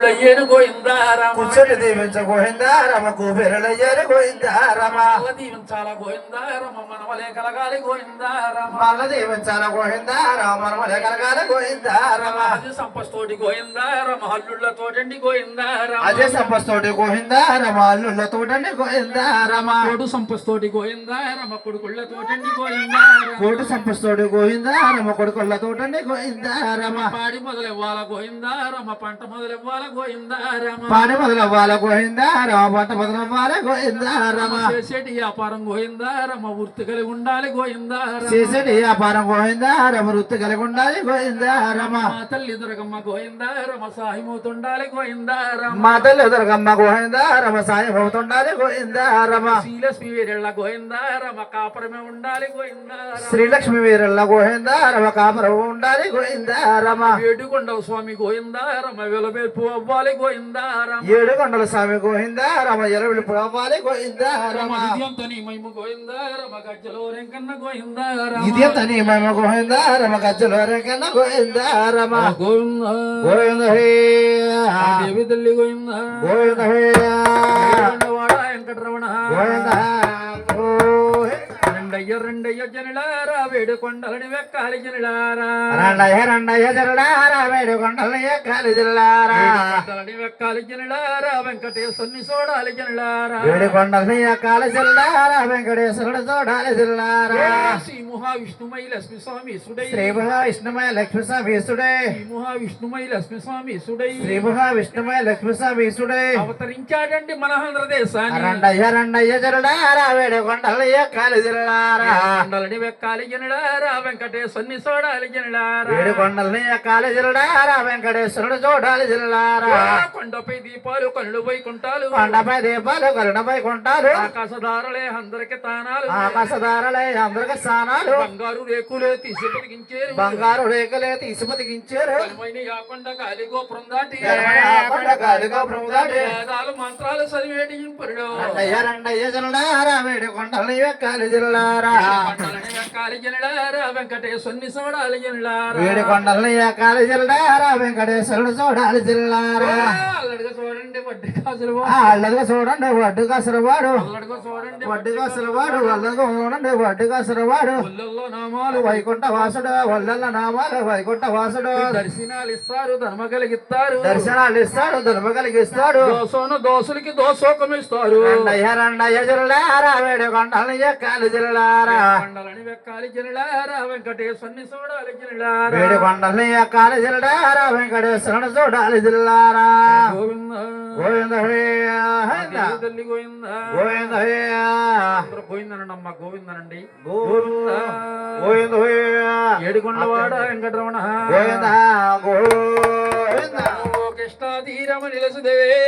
అయ్యేరు గోయిందారామ కూర్చొని దీవించ గోవిందారమ? కూబెరలయ్యారు గోవిందారమ దీవించాల గోయిందారమ మనవలే కలగాలి గోయిందారమ మల్ల దీవించాల గోవిందారమ? మనమలే కలగాల గోవిందారమ? అది సంపస్తోటి గోయిందారమ హల్లుళ్ళతోటండి గోయిందారమ అజయ సంపస్తోటి గోవిందారమ? అల్లుళ్ళతోటండి గోవిందారమ? కోడు సంపస్తోటి గోయిందారమ కొడుకుళ్ళతోటండి గోయిందారమ కోటి సంపస్తోటి గోవిందారమ? కొడుకుళ్ళతోటండి గోవిందారమ? పాడి మొదలెవ్వాల గోయిందారమ పంట మొదలెవ్వాల గోయిందారమ పాడి మొదలవ్వాల గోవిందారమ పంట మొదలవ్వాల గోవిందారమ చేసేటి వ్యాపారం గోయిందారమ వృత్తి కలిగి ఉండాలి గోయిందారమ చేసేటి వ్యాపారం గోవిందారమ వృత్తి కలిగి ఉండాలి గోవిందారమ మా తల్లి దుర్గమ్మ గోయిందారమ సాహిమవుతుండాలి గోయిందారమ మా తల్లి దుర్గమ్మ గోవిందారమ సాయం అవుతుండాలి గోవిందారమ శ్రీలక్ష్మి వీరెళ్ళ గోయిందారమ కాపురమే ఉండాలి గోయిందారమ శ్రీలక్ష్మి వీరల్ల గోవిందారమ కాపురం ఉండాలి గోవిందారమ ఏడుకొండవ స్వామి గోయిందారమ వెలవేల్పు అవ్వాలి గోయిందారమ ఏడు కొండల స్వామి గోవిందారమ ఎరవిలి అవ్వాలి గోవిందారమ ఇదంతా నీ మహిమ గోయిందారమ గజ్జలో రేంకన్న గోయిందారమ ఇది ఎంత నీ మేము గోవిందారమ గజ్జలో రేకన్న గోవిందారమ గోవింద. గోవింద హే. దేవి తల్లి గోవింద. గోవింద హే. వెంకటరమణ. గోవింద రెండయ్య రెండయ్య జనులారా వేడు కొండలని వెక్కాలి జనులారా. రండయ్య రండయ్య జల్లారా వేడు కొండల ఎక్కాలి జిల్లారా కొండలని వెక్కాలి జనులారా వెంకటేశ్వరుని చూడాలి జనులారా. వేడి కొండల ఎక్కాలి జిల్లారా వెంకటేశ్వరుడు చూడాలి జిల్లారా శ్రీ మహావిష్ణుమై లక్ష్మి స్వామి సుడై. శ్రీ మహావిష్ణుమయ లక్ష్మి సమీసుడే శ్రీ మహావిష్ణుమై లక్ష్మి స్వామి సుడై. శ్రీ మహావిష్ణుమయ లక్ష్మి సమీసుడే అవతరించాడండి మన ఆంధ్రదేశాన్ని. రండయ్య రండయ్య జరుడారా వేడి కొండల ఎక్కాలి జిల్లారా కొండలని వెక్కాలి జనులారా. వెంకటేశ్వరుని చూడాలి జనులారా వేడి కొండలని ఎక్కాలి జిల్లారా వెంకటేశ్వరుడు చూడాలి జిల్లారా కొండపై దీపాలు కళ్ళు వైకుంటాలు కొండపై దీపాలు కరుణపై కొంటారు ఆకాశధారలే అందరికి తానాలు ఆకాశధారలే అందరికి స్నానాలు బంగారు రేకులే తీసి బతికించారు బంగారు రేఖలే తీసి బతికించారు కాకుండా గాలి గోపురం దాటి గాలిగా ప్రభుదాడి. వేదాలు మంత్రాలు చదివేటి ఇంపురుడు. రండయ్య రండయ్య వేడి కొండలని ఎక్కాలి జిల్లారా జనులారా వెంకటేశ్వరుని చూడాలి జనులారా వేడి కొండలని ఎక్కాలి జిల్లారా. వెంకటేశ్వరుడు చూడాలి జిల్లారా చూడండి వడ్డీ కాసులు చూడండి వడ్డు కాసరు వాడు. వడ్డు వాడు అల్లదిగా చూడండి వడ్డు వాడు. ఊళ్ళల్లో నామాలు. వైకుంఠ వాసుడు వల్లల నామాలు వైకుంఠ వాసుడు. దర్శనాలు ఇస్తారు ధర్మ కలిగిస్తారు. దర్శనాలు ఇస్తాడు దుర్మ కలిగిస్తాడు దోసోను దోసులకి దోసోకం ఇస్తారు. రండయ్య రండయ్య జిల్లారా వేడి కొండలని ఎక్కాలి జిల్లారా కొండలని వెక్కాలి జనులారా వెంకటేశ్వరుని చూడాలి జనులారా వేడి కొండలని ఎక్కాలి జిల్లారా వెంకటేశ్వరుడు చూడాలి జిల్లారా? గోవింద గోవింద తల్లి గోవింద గోవింద గోవిందనండమ్మ గోవిందనండి. గోవింద గోవింద ఏడుకొండవాడ వెంకటరమణ గోవింద గోవింద. ఓ కృష్ణా తీరమ నిలసుదేవే